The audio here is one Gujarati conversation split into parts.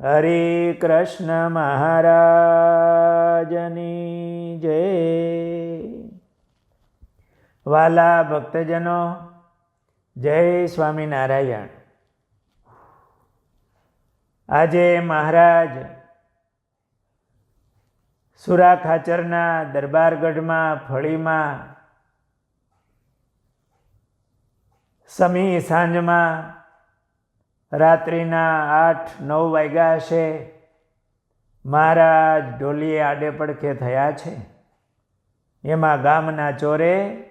હરે કૃષ્ણ મહારાજની જય. વાલા ભક્તજનો, જય સ્વામિનારાયણ. આજે મહારાજ સુરા ખાચરના દરબારગઢમાં ફળીમાં, સમી સાંજમાં રાત્રિના આઠ, નવ વાગ્યા હશે. મહારાજ ઢોલીએ આડે પડખે થયા છે. એમાં ગામના ચોરે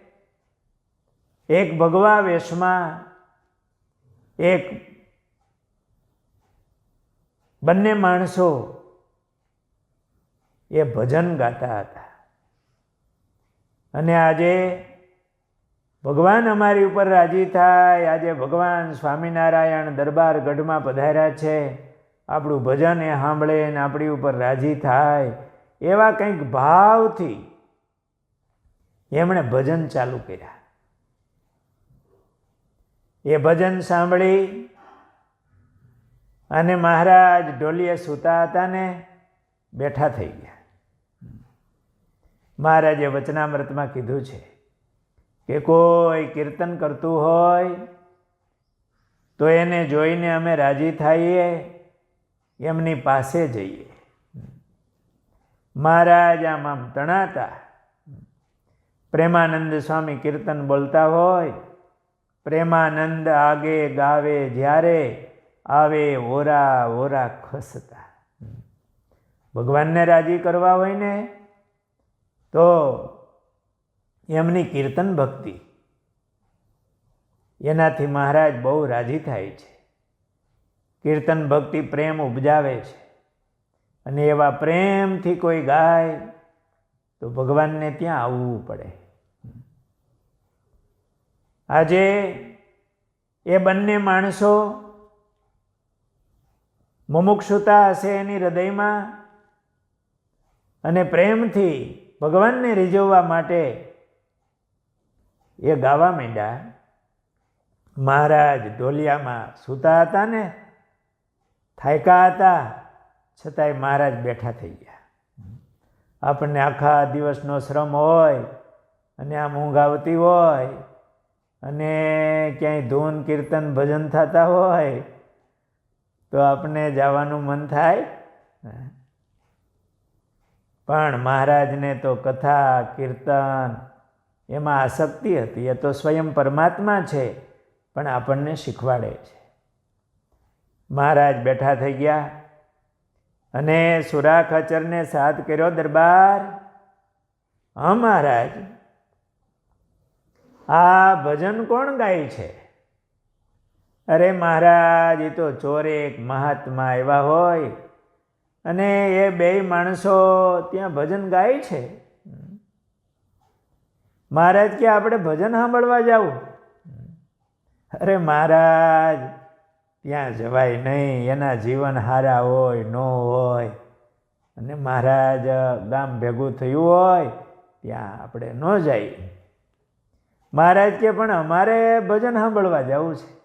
એક ભગવા વેશમાં એક બંને માણસો એ ભજન ગાતા હતા. અને આજે ભગવાન અમારી ઉપર રાજી થાય. આજે ભગવાન સ્વામિનારાયણ દરબાર ગઢમાં પધાર્યા છે. આપણું ભજન એ સાંભળે ને આપણી ઉપર રાજી થાય. એવા કંઈક ભાવથી એમણે ભજન ચાલુ કર્યા. એ ભજન સાંભળી અને મહારાજ ઢોલીએ સૂતા હતા ને બેઠા થઈ ગયા. મહારાજે વચનામૃતમાં કીધું છે કે કોઈ કીર્તન કરતું હોય, તો એને જોઈને અમે રાજી થઈએ, એમની પાસે જઈએ. મહારાજ આમ આમ તણાતા. પ્રેમાનંદ સ્વામી કીર્તન બોલતા હોય, પ્રેમાનંદ આગે ગાવે જ્યારે આવે ઓરા ઓરા ખસતા. ભગવાનને રાજી કરવા હોય ને, તો એમની કીર્તન ભક્તિ. એનાથી મહારાજ બહુ રાજી થાય છે. કીર્તન ભક્તિ પ્રેમ ઉપજાવે છે. અને એવા પ્રેમથી કોઈ ગાય, તો ભગવાનને ત્યાં આવવું પડે. આજે એ બંને માણસો મુમુક્ષુતા હશે એની હૃદયમાં અને પ્રેમથી ભગવાનને રીઝવવા માટે એ ગાવા માંડ્યા. મહારાજ ઢોલિયામાં સૂતા હતા ને, થાયકા હતા, છતાંય મહારાજ બેઠા થઈ ગયા. આપણને આખા દિવસનો શ્રમ હોય, અને આમ ઊંઘ આવતી હોય, અને ક્યાંય ધૂન, કીર્તન, ભજન થતા હોય, તો આપણે જવાનું મન થાય. પણ મહારાજને તો કથા, કીર્તન એમાં આસક્તિ હતી. એ તો સ્વયં પરમાત્મા છે, પણ આપણને શીખવાડે છે. મહારાજ બેઠા થઈ ગયા અને સુરા ખચરને સાથ કર્યો દરબાર. હા, મહારાજ, આ ભજન કોણ ગાય છે? અરે, મહારાજ, એ તો ચોરે એક મહાત્મા એવા હોય અને એ બે માણસો ત્યાં ભજન ગાય છે. મહારાજ કે આપણે ભજન સાંભળવા જાવું અરે મહારાજ, ત્યાં જવાય નહીં, એના જીવન હારા હોય, ન હોય. અને મહારાજ, ગામ ભેગું થયું હોય, ત્યાં આપણે ન જઈએ. મહારાજ કે, પણ અમારે ભજન સાંભળવા જવું છે.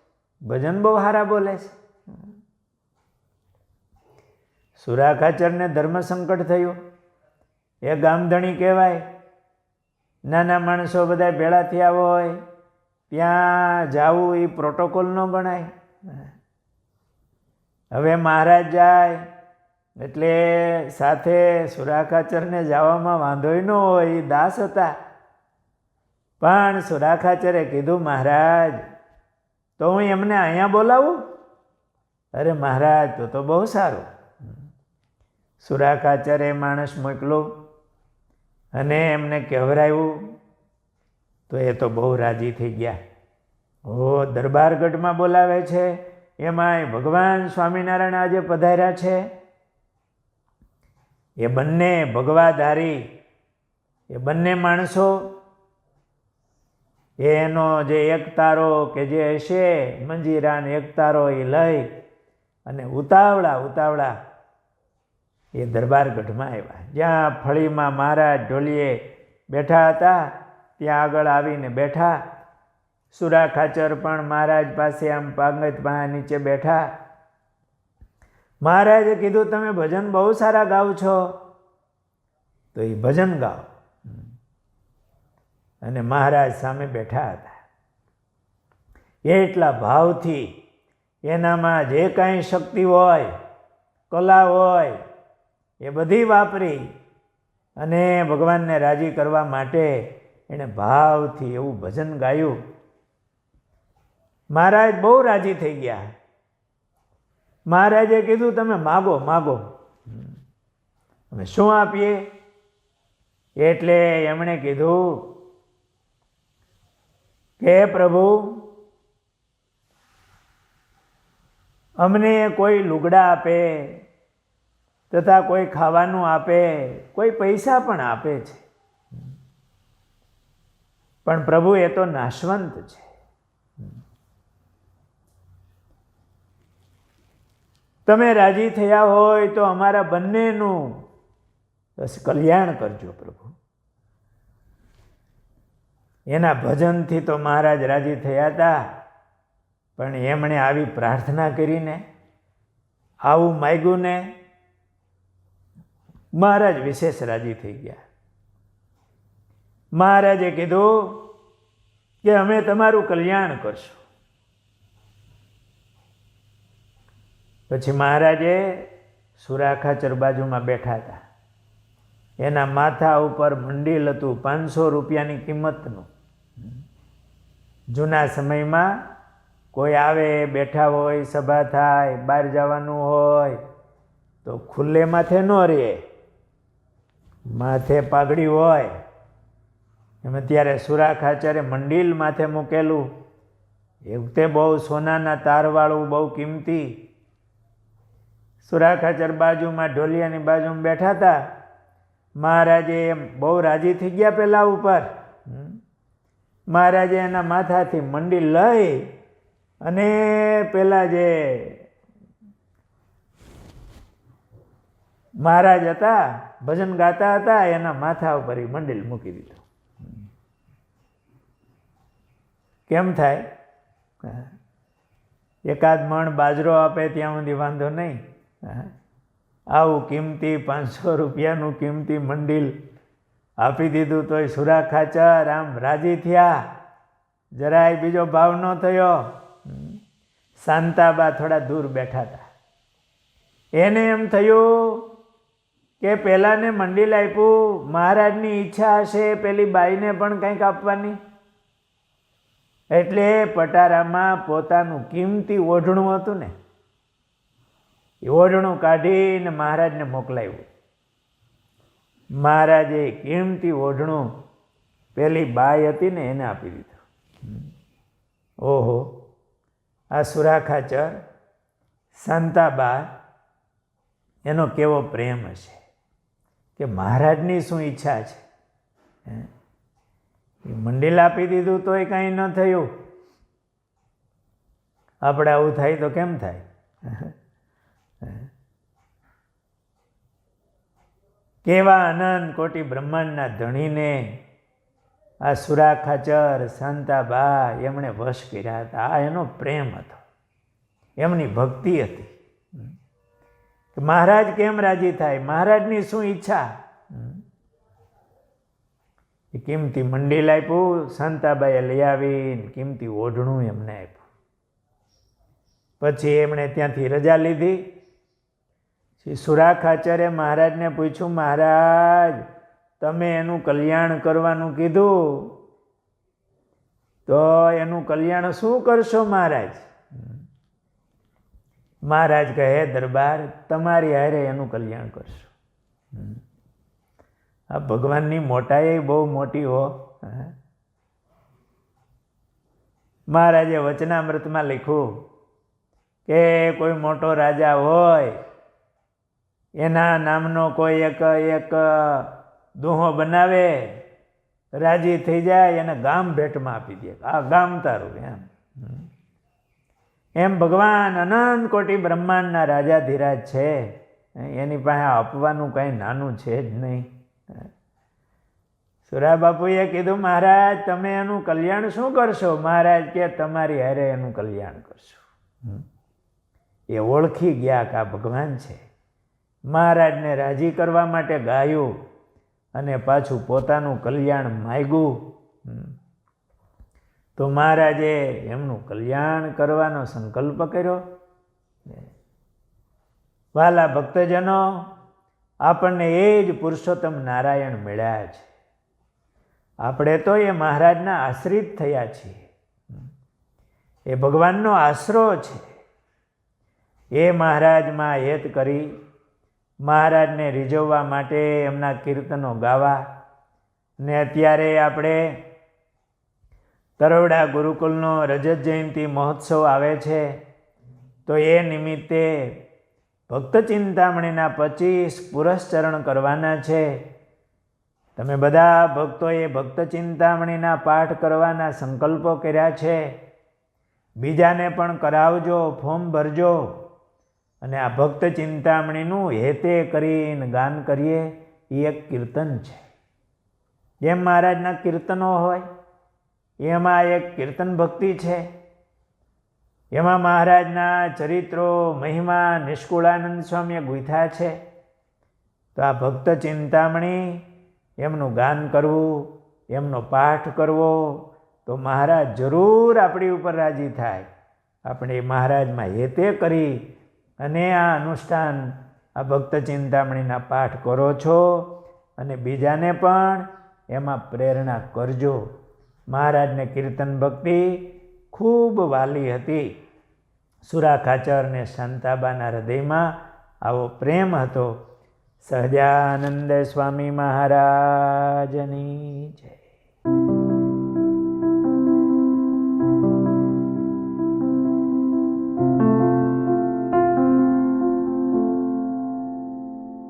ભજન બહુ સારા બોલે છે. સુરા ખાચરને ધર્મ સંકટ થયું. એ ગામધણી કહેવાય નાના માણસો બધા ભેળા થયા હોય, ત્યાં જાવું એ પ્રોટોકોલ ન ગણાય. હવે મહારાજ જાય, એટલે સાથે સુરાખાચરને જવામાં વાંધોય ન હોય, એ દાસ હતા. પણ સુરાખાચરે કીધું, મહારાજ, તો હું એમને અહીંયા બોલાવું? અરે મહારાજ, તો તો બહુ સારું. સુરાખાચરે માણસ મોકલો અને એમને કહેવરાયું, તો એ તો બહુ રાજી થઈ ગયા. હો દરબારગઢમાં બોલાવે છે? એમાંય ભગવાન સ્વામિનારાયણ આજે પધાર્યા છે? એ બંને ભગવાધારી, એ બંને માણસો, એનો જે એક તારો કે જે હશે, મંજીરાને એક તારો એ લઈ અને ઉતાવળા ઉતાવળા એ દરબારગઢમાં આવ્યા. જ્યાં ફળીમાં મહારાજ ઢોલીએ બેઠા હતા, ત્યાં આગળ આવીને બેઠા. સુરા ખાચર પણ મહારાજ પાસે આમ પાંગત પા નીચે બેઠા. મહારાજે કીધું, તમે ભજન બહુ સારા ગાઓ છો. તો એ ભજન ગાઓ અને મહારાજ સામે બેઠા હતા. એટલા ભાવથી એનામાં જે કાંઈ શક્તિ હોય, કલા હોય એ બધી વાપરી અને ભગવાનને રાજી કરવા માટે એણે ભાવથી એવું ભજન ગાયું. મહારાજ બહુ રાજી થઈ ગયા. મહારાજે કીધું, તમે માગો માગો. અમે શું આપીએ? એટલે એમણે કીધું કે, પ્રભુ, અમને કોઈ લુગડા આપે તથા કોઈ ખાવાનું આપે, કોઈ પૈસા પણ આપે છે. પણ પ્રભુ એ તો નાશવંત છે. તમે રાજી થયા હોય તો અમારા બંનેનું બસ કલ્યાણ કરજો પ્રભુ. એના ભજનથી તો મહારાજ રાજી થયા હતા, પણ એમણે આવી પ્રાર્થના કરીને આવું માગ્યું ને મહારાજ વિશેષ રાજી થઈ ગયા. મહારાજે કીધું કે અમે તમારું કલ્યાણ કરશું. પછી મહારાજે સુરાખાચર બાજુમાં બેઠા હતા. એના માથા ઉપર મંડીલ હતું પાંચસો રૂપિયાની કિંમતનું. જૂના સમયમાં કોઈ આવે, બેઠા હોય, સભા થાય, બહાર જવાનું હોય, તો ખુલ્લે માથે ન રહે. માથે પાઘડી હોય. એમાં ત્યારે સુરા ખાચરે મંડિલ માથે મૂકેલું. એવું તે બહુ સોનાના તારવાળું, બહુ કિંમતી. સુરા ખાચર બાજુમાં ઢોલિયાની બાજુમાં બેઠા હતા. મહારાજે એમ બહુ રાજી થઈ ગયા પહેલાં ઉપર. મહારાજે એના માથાથી મંડી લઈ અને પેલા જે મહારાજ હતા, ભજન ગાતા હતા, એના માથા ઉપર એ મંડિલ મૂકી દીધું. કેમ થાય? એકાદ મણ બાજરો આપે ત્યાં સુધી વાંધો નહીં. આવું કિંમતી પાંચસો રૂપિયાનું કિંમતી મંડિલ આપી દીધું તોય સુરા ખાચર, આમ રાજી થયા. જરાય બીજો ભાવ ન થયો. શાંતાબા થોડા દૂર બેઠા હતા. એને એમ થયું કે પહેલાંને મંડિલ આપ્યું, મહારાજની ઈચ્છા હશે, પેલી બાઈને પણ કંઈક આપવાની? એટલે પટારામાં પોતાનું કિંમતી ઓઢણું હતું ને. એ ઓઢણું કાઢીને મહારાજને મોકલાવ્યું મહારાજે કિંમતી ઓઢણું પેલી બાઈ હતી ને એને આપી દીધું. ઓહો, આ સુરાખાચર, સંતાબા, એનો કેવો પ્રેમ હશે. કે મહારાજની શું ઈચ્છા છે? એ મંડિલ આપી દીધું તોય કાંઈ ન થયું. આપણે આવું થાય તો કેમ થાય? કેવા અનંત કોટી બ્રહ્માંડના ધણીને આ સુરા ખાચર શાંતાબા એમણે વશ કર્યા હતા. આ એનો પ્રેમ હતો. એમની ભક્તિ હતી. મહારાજ કેમ રાજી થાય? મહારાજની શું ઈચ્છા? એ કિંમતી મંડિલ આપ્યું, શાંતાબાઈએ લઈ આવીને કિંમતી ઓઢણું એમને આપ્યું. પછી એમણે ત્યાંથી રજા લીધી. શ્રી આચાર્ય મહારાજને પૂછ્યું, મહારાજ, તમે એનું કલ્યાણ કરવાનું કીધું? તો એનું કલ્યાણ શું કરશો મહારાજ? મહારાજ કહે, દરબાર, તમારી હારે એનું કલ્યાણ કરશો. આ ભગવાનની મોટાઈ બહુ મોટી હો. મહારાજે વચનામૃતમાં લખ્યું કે, કોઈ મોટો રાજા હોય, એના નામનો કોઈ એક એક દોહો બનાવે, રાજી થઈ જાય, એને ગામ ભેટમાં આપી દે. આ ગામ તારું એમ. એમ ભગવાન અનંત કોટી બ્રહ્માંડના રાજા ધીરાજ છે. એની પાસે આપવાનું કંઈ નાનું છે જ નહીં. સુરા બાપુએ કીધું, મહારાજ, તમે એનું કલ્યાણ શું કરશો? મહારાજ કે, તમારી હારે એનું કલ્યાણ કરશો. એ ઓળખી ગયા કે આ ભગવાન છે. મહારાજને રાજી કરવા માટે ગાયું અને પાછું પોતાનું કલ્યાણ માગ્યું. તો મહારાજે એમનું કલ્યાણ કરવાનો સંકલ્પ કર્યો. વાલા ભક્તજનો, આપણને એ જ પુરુષોત્તમ નારાયણ મળ્યા છે. આપણે તો એ મહારાજના આશ્રિત થયા છીએ. એ ભગવાનનો આશરો છે. એ મહારાજમાં હેત કરી મહારાજને રીઝવવા માટે એમના કીર્તનો ગાવા. ને અત્યારે આપણે તરવડા ગુરુકુલનો રજત જયંતિ મહોત્સવ આવે છે. તો એ નિમિત્તે ભક્ત ચિંતામણીના પચીસ પુરસ્ચરણ કરવાના છે. તમે બધા ભક્તોએ ભક્ત ચિંતામણીના પાઠ કરવાના સંકલ્પો કર્યા છે. બીજાને પણ કરાવજો, ફોર્મ ભરજો અને આ ભક્ત ચિંતામણીનું હેતે કરીને ગાન કરીએ. એ એક કીર્તન છે. જેમ મહારાજના કીર્તનો હોય એમાં એક કીર્તન ભક્તિ છે. એમાં મહારાજના ચરિત્રો, મહિમા, નિષ્કુળાનંદ સ્વામીએ ગુંથા છે. તો આ ભક્ત ચિંતામણી, એમનું ગાન કરવું, એમનો પાઠ કરવો, તો મહારાજ જરૂર આપણી ઉપર રાજી થાય. આપણે મહારાજમાં હેતે કરી અને આ અનુષ્ઠાન, આ ભક્ત ચિંતામણીના પાઠ કરો છો અને બીજાને પણ એમાં પ્રેરણા કરજો. મહારાજને કીર્તન ભક્તિ ખૂબ વાલી હતી. સુરા ખાચર ને શાંતાબાના હૃદયમાં આવો પ્રેમ હતો. સહજાનંદ સ્વામી મહારાજની જય.